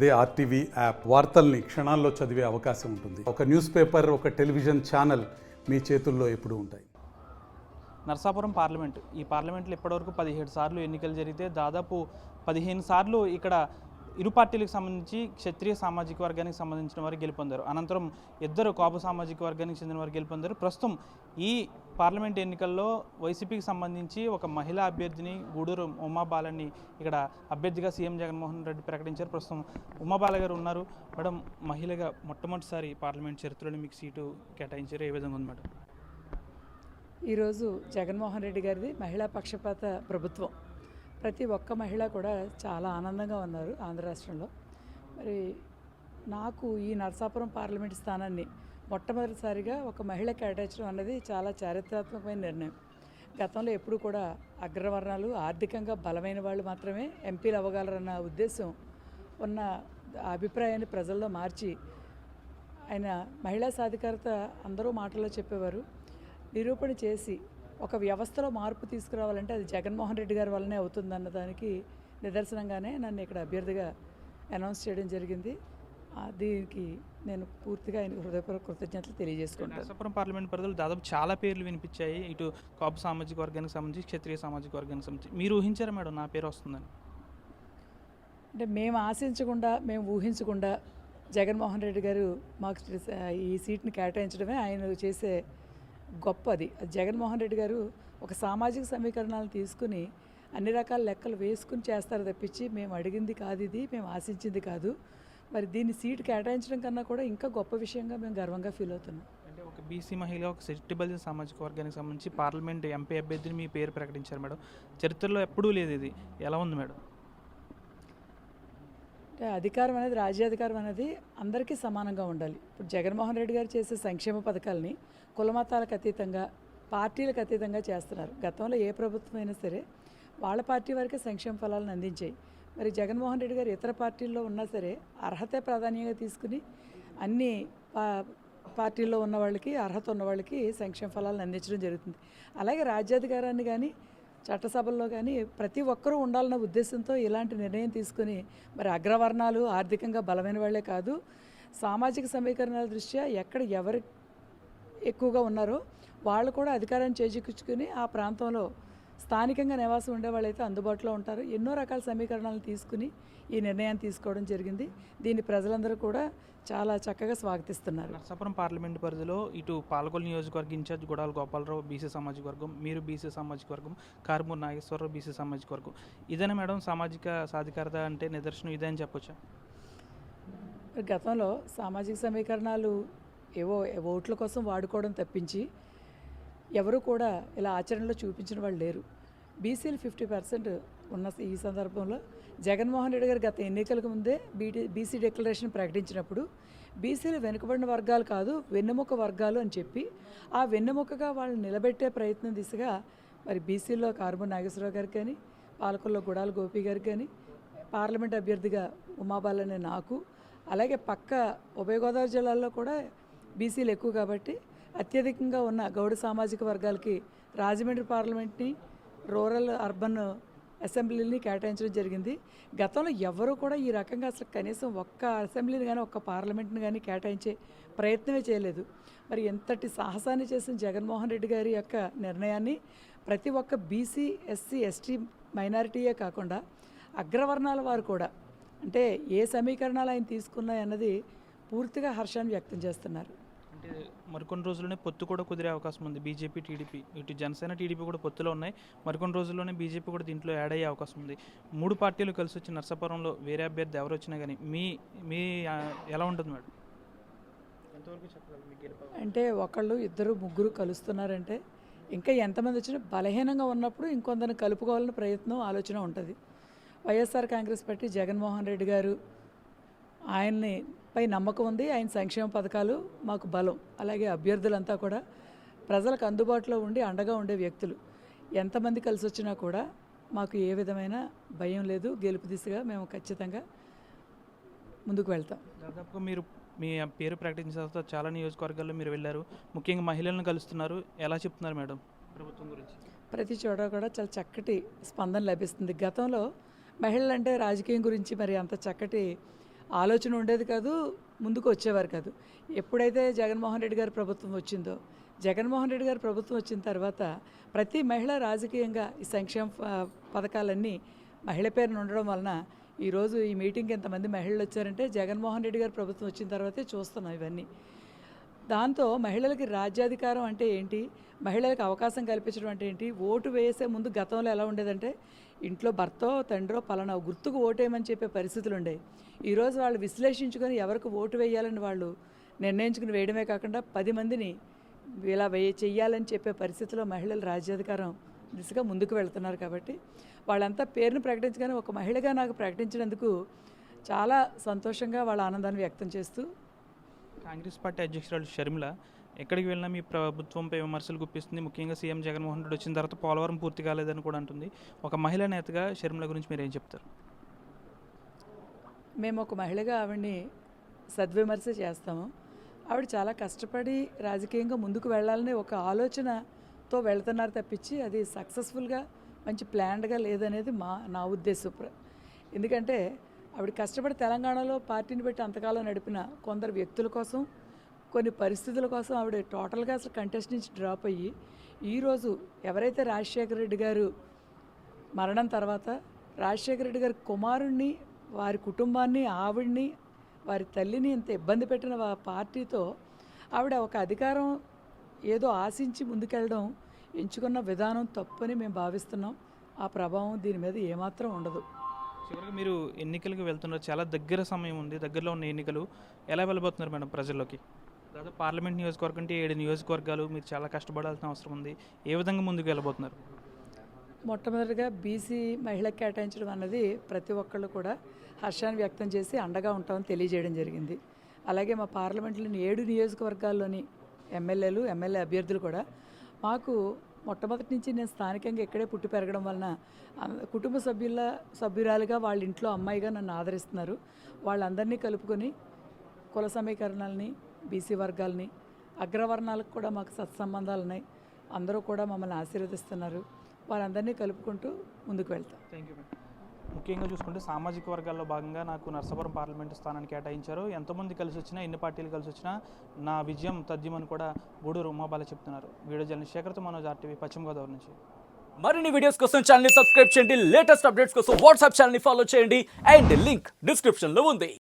అదే RTV app. వార్తల్ని క్షణాల్లో చదివే అవకాశం ఉంటుంది. ఒక న్యూస్ పేపర్ ఒక టెలివిజన్ ఛానల్ మీ చేతుల్లో ఎప్పుడు ఉంటాయి. నర్సాపురం పార్లమెంట్. ఈ పార్లమెంట్లో ఇప్పటివరకు పదిహేడు సార్లు ఎన్నికలు జరిగితే దాదాపు పదిహేను సార్లు ఇక్కడ ఇరు పార్టీలకు సంబంధించి క్షత్రియ సామాజిక వర్గానికి సంబంధించిన వారు గెలుపొందారు. అనంతరం ఇద్దరు కాపు సామాజిక వర్గానికి చెందిన వారు గెలుపొందారు. ప్రస్తుతం ఈ పార్లమెంట్ ఎన్నికల్లో వైసీపీకి సంబంధించి ఒక మహిళా అభ్యర్థిని గూడూరు ఉమాబాలని ఇక్కడ అభ్యర్థిగా సీఎం జగన్మోహన్ రెడ్డి ప్రకటించారు. ప్రస్తుతం ఉమాబాల గారు ఉన్నారు. మేడం మహిళగా మొట్టమొదటిసారి పార్లమెంట్ చరిత్రలో మీకు సీటు కేటాయించారు. ఏ విధంగా ఉంది మేడం? ఈరోజు జగన్మోహన్ రెడ్డి గారిది మహిళా పక్షపాత ప్రభుత్వం. ప్రతి ఒక్క మహిళ కూడా చాలా ఆనందంగా ఉన్నారు ఆంధ్ర రాష్ట్రంలో. మరి నాకు ఈ నరసాపురం పార్లమెంట్ స్థానాన్ని మొట్టమొదటిసారిగా ఒక మహిళ కేటాయించడం అన్నది చాలా చారిత్రాత్మకమైన నిర్ణయం. గతంలో ఎప్పుడు కూడా అగ్రవర్ణాలు ఆర్థికంగా బలమైన వాళ్ళు మాత్రమే ఎంపీలు అవ్వగలరన్న ఉద్దేశం ఉన్న అభిప్రాయాన్ని ప్రజల్లో మార్చి ఆయన మహిళా సాధికారత అందరూ మాటల్లో చెప్పేవారు. నిరూపణ చేసి ఒక వ్యవస్థలో మార్పు తీసుకురావాలంటే అది జగన్మోహన్ రెడ్డి గారి వల్లనే అవుతుందన్న దానికి నిదర్శనంగానే నన్ను ఇక్కడ అభ్యర్థిగా అనౌన్స్ చేయడం జరిగింది. దీనికి నేను పూర్తిగా ఆయన హృదయపూర్వక కృతజ్ఞతలు తెలియజేసుకుంటాను. నరసాపురం పార్లమెంట్ పరిధిలో దాదాపు చాలా పేర్లు వినిపించాయి. ఇటు కాపు సామాజిక వర్గానికి సంబంధించి క్షత్రియ సామాజిక వర్గానికి సంబంధించి. మీరు ఊహించారా మేడం నా పేరు వస్తుందని? అంటే మేము ఆశించకుండా మేము ఊహించకుండా జగన్మోహన్ రెడ్డి గారు మాకు ఈ సీట్ని కేటాయించడమే ఆయన చేసే గొప్పది. అది జగన్మోహన్ రెడ్డి గారు ఒక సామాజిక సమీకరణాలను తీసుకుని అన్ని రకాల లెక్కలు వేసుకుని చేస్తారు తప్పించి మేము అడిగింది కాదు ఇది మేము ఆశించింది కాదు. మరి దీన్ని సీటు కేటాయించడం కన్నా కూడా ఇంకా గొప్ప విషయంగా మేము గర్వంగా ఫీల్ అవుతున్నాం. అంటే ఒక బీసీ మహిళ ఒక సెట్టిబల్ సామాజిక వర్గానికి సంబంధించి పార్లమెంట్ ఎంపీ అభ్యర్థిని మీ పేరు ప్రకటించారు మేడం. చరిత్రలో ఎప్పుడూ లేదు ఇది. ఎలా ఉంది మేడం? అంటే అధికారం అనేది రాజ్యాధికారం అనేది అందరికీ సమానంగా ఉండాలి. ఇప్పుడు జగన్మోహన్ రెడ్డి గారు చేసే సంక్షేమ పథకాలని కులమతాలకు అతీతంగా పార్టీలకు అతీతంగా చేస్తున్నారు. గతంలో ఏ ప్రభుత్వం అయినా సరే వాళ్ళ పార్టీ వరకే సంక్షేమ ఫలాలను అందించాయి. మరి జగన్మోహన్ రెడ్డి గారు ఇతర పార్టీల్లో ఉన్నా సరే అర్హతే ప్రాధాన్యంగా తీసుకుని అన్ని పా పార్టీల్లో ఉన్న వాళ్ళకి అర్హత ఉన్న వాళ్ళకి సంక్షేమ ఫలాలను అందించడం జరుగుతుంది. అలాగే రాజ్యాధికారాన్ని కానీ చట్టసభల్లో కానీ ప్రతి ఒక్కరూ ఉండాలన్న ఉద్దేశంతో ఇలాంటి నిర్ణయం తీసుకుని మరి అగ్రవర్ణాలు ఆర్థికంగా బలమైన వాళ్ళే కాదు సామాజిక సమీకరణాల దృష్ట్యా ఎక్కడ ఎవరి ఎక్కువగా ఉన్నారో. వాళ్ళు కూడా అధికారాన్ని చేజిక్కించుకుని ఆ ప్రాంతంలో స్థానికంగా నివాసం ఉండే వాళ్ళైతే అందుబాటులో ఉంటారు. ఎన్నో రకాల సమీకరణాలను తీసుకుని ఈ నిర్ణయాన్ని తీసుకోవడం జరిగింది. దీన్ని ప్రజలందరూ కూడా చాలా చక్కగా స్వాగతిస్తున్నారు. నరసాపురం పార్లమెంట్ పరిధిలో ఇటు పాలకొల్లు నియోజకవర్గ ఇన్ఛార్జ్ గుడాల గోపాలరావు బీసీ సామాజిక వర్గం మీరు బీసీ సామాజిక వర్గం కారుమూరు నాగేశ్వరరావు బీసీ సామాజిక వర్గం. ఇదేనా మేడం సామాజిక సాధికారత అంటే నిదర్శనం? ఇదే అని చెప్పొచ్చా? గతంలో సామాజిక సమీకరణాలు ఏవో ఓట్ల కోసం వాడుకోవడం తప్పించి ఎవరు కూడా ఇలా ఆచరణలో చూపించిన వాళ్ళు లేరు. బీసీలు ఫిఫ్టీ పర్సెంట్ ఉన్న ఈ సందర్భంలో జగన్మోహన్ రెడ్డి గారు గత ఎన్నికలకు ముందే బీటీ బీసీ డిక్లరేషన్ ప్రకటించినప్పుడు బీసీలు వెనుకబడిన వర్గాలు కాదు వెన్నెముక వర్గాలు అని చెప్పి ఆ వెన్నెముకగా వాళ్ళని నిలబెట్టే ప్రయత్నం దిశగా మరి బీసీలో కారుమూ నాగేశ్వరరావు గారు కానీ పాలకొల్లో గుడాల గోపి గారు కానీ పార్లమెంట్ అభ్యర్థిగా ఉమాబాలనే నాకు అలాగే పక్క ఉభయ గోదావరి జిల్లాల్లో కూడా బీసీలు ఎక్కువ కాబట్టి అత్యధికంగా ఉన్న గౌడ సామాజిక వర్గాలకి రాజమండ్రి పార్లమెంట్ని రూరల్ అర్బన్ అసెంబ్లీని కేటాయించడం జరిగింది. గతంలో ఎవరు కూడా ఈ రకంగా అసలు కనీసం ఒక్క అసెంబ్లీని కానీ ఒక్క పార్లమెంట్ని కానీ కేటాయించే ప్రయత్నమే చేయలేదు. మరి ఎంతటి సాహసాన్ని చేసిన జగన్మోహన్ రెడ్డి గారి యొక్క నిర్ణయాన్ని ప్రతి ఒక్క బీసీ ఎస్సీ ఎస్టీ మైనారిటీయే కాకుండా అగ్రవర్ణాల వారు కూడా అంటే ఏ సమీకరణాలు ఆయన తీసుకున్నాయి అన్నది పూర్తిగా హర్షాన్ని వ్యక్తం చేస్తున్నారు. అంటే మరికొన్ని రోజుల్లోనే పొత్తు కూడా కుదిరే అవకాశం ఉంది. బీజేపీ టీడీపీ ఇటు జనసేన టీడీపీ కూడా పొత్తులో ఉన్నాయి. మరికొన్ని రోజుల్లోనే బీజేపీ కూడా దీంట్లో యాడ్ అయ్యే అవకాశం ఉంది. మూడు పార్టీలు కలిసి వచ్చి నర్సాపురంలో వేరే అభ్యర్థి ఎవరు వచ్చినా కానీ మీ మీ ఎలా ఉంటుంది మేడం? అంటే ఒకళ్ళు ఇద్దరు ముగ్గురు కలుస్తున్నారంటే ఇంకా ఎంతమంది వచ్చినా బలహీనంగా ఉన్నప్పుడు ఇంకొందరిని కలుపుకోవాలని ప్రయత్నం ఆలోచన ఉంటుంది. వైఎస్ఆర్ కాంగ్రెస్ పార్టీ జగన్మోహన్ రెడ్డి గారు ఆయన్ని పై నమ్మకం ఉంది. ఆయన సంక్షేమ పథకాలు మాకు బలం. అలాగే అభ్యర్థులంతా కూడా ప్రజలకు అందుబాటులో ఉండి అండగా ఉండే వ్యక్తులు. ఎంతమంది కలిసి వచ్చినా కూడా మాకు ఏ విధమైన భయం లేదు. గెలుపు దిశగా మేము ఖచ్చితంగా ముందుకు వెళ్తాం. దాదాపుగా మీరు మీ పేరు ప్రకటించిన తర్వాత చాలా నియోజకవర్గాల్లో మీరు వెళ్ళారు. ముఖ్యంగా మహిళలను కలుస్తున్నారు. ఎలా చెప్తున్నారు మేడం ప్రభుత్వం గురించి? ప్రతి చోట కూడా చాలా చక్కటి స్పందన లభిస్తుంది. గతంలో మహిళలు అంటే రాజకీయం గురించి మరి అంత చక్కటి ఆలోచన ఉండేది కాదు ముందుకు వచ్చేవారు కాదు. ఎప్పుడైతే జగన్మోహన్ రెడ్డి గారి ప్రభుత్వం వచ్చిందో జగన్మోహన్ రెడ్డి గారి ప్రభుత్వం వచ్చిన తర్వాత ప్రతి మహిళ రాజకీయంగా ఈ సంక్షేమ పథకాలన్నీ మహిళ పేరున ఉండడం వలన ఈరోజు ఈ మీటింగ్కి ఎంతమంది మహిళలు వచ్చారంటే జగన్మోహన్ రెడ్డి గారి ప్రభుత్వం వచ్చిన తర్వాతే చూస్తున్నాం ఇవన్నీ. దాంతో మహిళలకి రాజ్యాధికారం అంటే ఏంటి? మహిళలకు అవకాశం కల్పించడం అంటే ఏంటి? ఓటు వేసే ముందు గతంలో ఎలా ఉండేదంటే ఇంట్లో భర్తో తండ్రో పలానా గుర్తుకు ఓటేయమని చెప్పే పరిస్థితులు ఉండేవి ఈరోజు వాళ్ళు విశ్లేషించుకొని ఎవరికి ఓటు వేయాలని వాళ్ళు నిర్ణయించుకుని వేయడమే కాకుండా పది మందిని ఇలా వే చెయ్యాలని చెప్పే పరిస్థితిలో మహిళలు రాజ్యాధికారం దిశగా ముందుకు వెళ్తున్నారు కాబట్టి వాళ్ళంతా పేరును ప్రకటించగానే ఒక మహిళగా నాకు ప్రకటించినందుకు చాలా సంతోషంగా వాళ్ళ ఆనందాన్ని వ్యక్తం చేస్తూ కాంగ్రెస్ పార్టీ అధ్యక్షురాలు షర్మిల ఎక్కడికి వెళ్ళినా మీ ప్రభుత్వంపై విమర్శలు గుప్పిస్తుంది. ముఖ్యంగా సీఎం జగన్మోహన్ రెడ్డి వచ్చిన తర్వాత పోలవరం పూర్తి కాలేదని కూడా అంటుంది. ఒక మహిళా నేతగా షర్మిల గురించి మీరు ఏం చెప్తారు? మేము ఒక మహిళగా ఆవిడ్ని సద్విమర్శ చేస్తాము. ఆవిడ చాలా కష్టపడి రాజకీయంగా ముందుకు వెళ్ళాలని ఒక ఆలోచనతో వెళ్తున్నారు తప్పించి అది సక్సెస్ఫుల్గా మంచి ప్లాన్డ్గా లేదనేది మా నా ఉద్దేశం. ఎందుకంటే ఆవిడ కష్టపడి తెలంగాణలో పార్టీని పెట్టి అంతకాలం నడిపిన కొందరు వ్యక్తుల కోసం కొన్ని పరిస్థితుల కోసం ఆవిడ టోటల్గా అసలు కంటెస్ట్ నుంచి డ్రాప్ అయ్యి ఈరోజు ఎవరైతే రాజశేఖర రెడ్డి గారు మరణం తర్వాత రాజశేఖర రెడ్డి గారి కుమారుణ్ణి వారి కుటుంబాన్ని ఆవిడ్ని వారి తల్లిని ఇంత ఇబ్బంది పెట్టిన పార్టీతో ఆవిడ ఒక అధికారం ఏదో ఆశించి ముందుకెళ్ళడం ఎంచుకున్న విధానం తప్పని మేము భావిస్తున్నాం. ఆ ప్రభావం దీని మీద ఏమాత్రం ఉండదు. చివరికి మీరు ఎన్నికలకు వెళ్తున్నారు. చాలా దగ్గర సమయం ఉంది. దగ్గరలో ఉన్న ఎన్నికలు ఎలా వెళ్ళబోతున్నారు మేడం ప్రజల్లోకి? దాదాపు పార్లమెంట్ నియోజకవర్గం అంటే ఏడు నియోజకవర్గాలు. మీరు చాలా కష్టపడాల్సిన అవసరం ఉంది. ఏ విధంగా ముందుకు వెళ్ళబోతున్నారు? మొట్టమొదటిగా బీసీ మహిళకు కేటాయించడం అన్నది ప్రతి ఒక్కళ్ళు కూడా హర్షాన్ని వ్యక్తం చేసి అండగా ఉంటామని తెలియజేయడం జరిగింది. అలాగే మా పార్లమెంట్లోని ఏడు నియోజకవర్గాల్లోని ఎమ్మెల్యేలు ఎమ్మెల్యే అభ్యర్థులు కూడా మాకు మొట్టమొదటి నుంచి నేను స్థానికంగా ఇక్కడే పుట్టి పెరగడం వలన కుటుంబ సభ్యుల సభ్యురాలుగా వాళ్ళ ఇంట్లో అమ్మాయిగా నన్ను ఆదరిస్తున్నారు. వాళ్ళందరినీ కలుపుకొని కుల సమీకరణాలని బీసీ వర్గాలని అగ్రవర్ణాలకు కూడా మాకు సత్సంబంధాలు ఉన్నాయి. అందరూ కూడా మమ్మల్ని ఆశీర్వదిస్తున్నారు. వారందరినీ కలుపుకుంటూ ముందుకు వెళ్తాం. థ్యాంక్ యూ ముఖ్యంగా చూసుకుంటే సామాజిక వర్గాల్లో భాగంగా నాకు నర్సాపురం పార్లమెంటు స్థానాన్ని కేటాయించారు. ఎంతమంది కలిసి వచ్చినా ఎన్ని పార్టీలు కలిసి వచ్చినా నా విజయం తథ్యమని కూడా గూడూరు ఉమాబాల చెప్తున్నారు. వీడియో జర్నలిస్ట్ శేఖర్తో మనోజ్ ఆర్టీవీ పశ్చిమ గోదావరి నుంచి. మరిన్ని వీడియోస్ కోసం ఛానల్ని సబ్స్క్రైబ్ చేయండి. లేటెస్ట్ అప్డేట్స్ కోసం వాట్సాప్ ఛానల్ని ఫాలో చేయండి. అండ్ లింక్ డిస్క్రిప్షన్లో ఉంది.